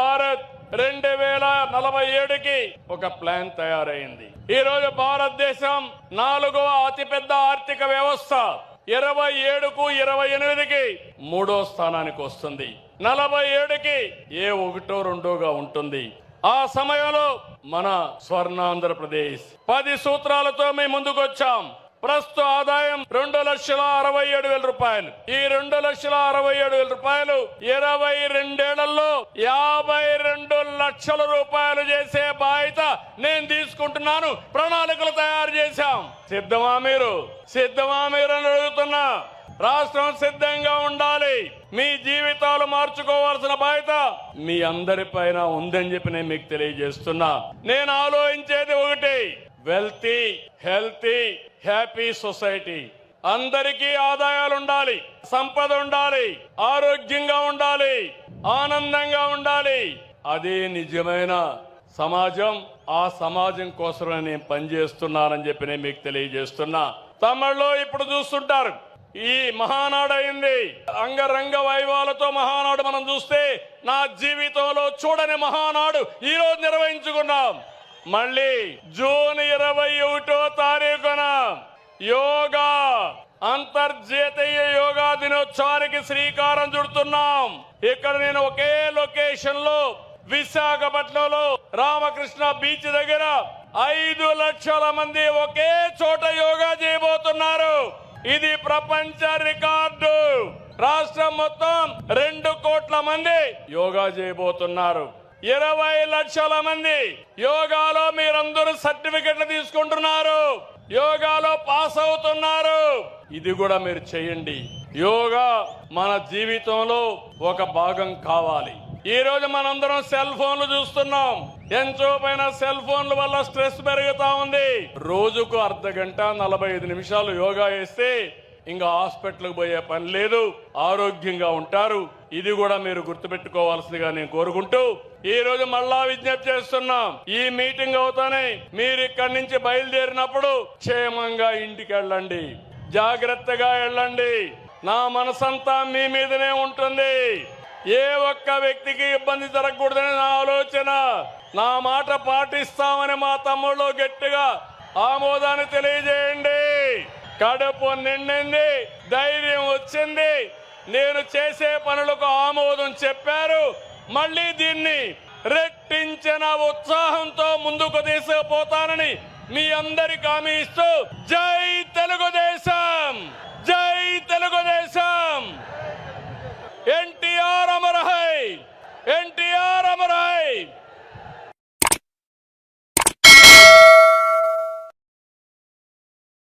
భారత్ రెండు వేల నలభై ఏడుకి ఒక ప్లాన్ తయారైంది. ఈ రోజు భారతదేశం నాలుగవ అతిపెద్ద ఆర్థిక వ్యవస్థ ఇరవై ఏడుకు ఇరవై ఎనిమిదికి మూడో స్థానానికి వస్తుంది. నలభై ఏడుకి ఏ ఒకటో రెండోగా ఉంటుంది. ఆ సమయంలో మన స్వర్ణాంధ్రప్రదేశ్. పది సూత్రాలతో మేము ముందుకొచ్చాం. ప్రస్తుత ఆదాయం రెండు లక్షల అరవై ఏడు వేల రూపాయలు. ఈ రెండు లక్షల అరవై ఏడు వేల రూపాయలు ఇరవై రెండేళ్ళలో యాభై రెండు లక్షల రూపాయలు చేసే బాధ్యత నేను తీసుకుంటున్నాను. ప్రణాళికలు తయారు చేశాం. సిద్ధమా మీరు? సిద్ధమా మీరు అని అడుగుతున్నా. రాష్ట్రం సిద్ధంగా ఉండాలి. మీ జీవితాలు మార్చుకోవాల్సిన బాధ్యత మీ అందరిపైన ఉందని చెప్పి నేను మీకు తెలియజేస్తున్నా. నేను ఆలోచించేది ఒకటి. వెల్తీ హెల్తీ హ్యాపీ సొసైటీ అందరికీ ఆదాయాలు ఉండాలి సంపద ఉండాలి ఆరోగ్యంగా ఉండాలి ఆనందంగా ఉండాలి. అదే నిజమైన సమాజం ఆ సమాజం కోసం నేను పనిచేస్తున్నానని చెప్పి నేను మీకు తెలియజేస్తున్నా. తమిళ్ళో ఇప్పుడు చూస్తుంటారు ఈ మహానాడు అయింది. అంగరంగ వైభవాలతో మహానాడు మనం చూస్తే నా జీవితంలో చూడని మహానాడు ఈ రోజు నిర్వహించుకున్నాం. మళ్ళీ జూన్ ఇరవై ఒకటో తారీఖున యోగా అంతర్జాతీయ యోగా దినోత్సవానికి శ్రీకారం చుడుతున్నాం. ఇక్కడ నేను ఒకే లొకేషన్లో విశాఖపట్నంలో రామకృష్ణ బీచ్ దగ్గర ఐదు లక్షల మంది ఒకే చోట యోగా చేయబోతున్నారు. ఇది ప్రపంచ రికార్డు. రాష్ట్రం మొత్తం రెండు కోట్ల మంది యోగా చేయబోతున్నారు. ఇరవై లక్షల మంది యోగాలో మీరందరూ సర్టిఫికెట్లు తీసుకుంటున్నారు. యోగాలో పాస్ అవుతున్నారు. ఇది కూడా మీరు చేయండి. యోగా మన జీవితంలో ఒక భాగం కావాలి. ఈ రోజు మనందరం సెల్ ఫోన్లు చూస్తున్నాం. ఎంచోపైన సెల్ ఫోన్ల వల్ల స్ట్రెస్ పెరుగుతా ఉంది. రోజుకు అర్ధ గంట నలభై ఐదు నిమిషాలు యోగా చేస్తే ఇంకా హాస్పిటల్కి పోయే పని లేదు. ఆరోగ్యంగా ఉంటారు. ఇది కూడా మీరు గుర్తుపెట్టుకోవాల్సిందిగా నేను కోరుకుంటూ ఈ రోజు మళ్ళా విజ్ఞప్తి చేస్తున్నాం. ఈ మీటింగ్ అవుతానే మీరు ఇక్కడి నుంచి బయలుదేరినప్పుడు క్షేమంగా ఇంటికి వెళ్ళండి. జాగ్రత్తగా వెళ్ళండి. నా మనసంతా మీ మీదనే ఉంటుంది. ఏ ఒక్క వ్యక్తికి ఇబ్బంది జరగకూడదని నా ఆలోచన. నా మాట పాటిస్తామని మా తమ్ముళ్ళు గట్టిగా ఆమోదాన్ని తెలియజేయండి కడుపు నిండింది ధైర్యం వచ్చింది. నేను చేసే పనులకు ఆమోదం చెప్పారు. మళ్ళీ దీన్ని రెట్టించిన ఉత్సాహంతో ముందుకు తీసుకుపోతానని మీ అందరికి హామీ ఇస్తూ జై తెలుగుదేశం! జై తెలుగుదేశం!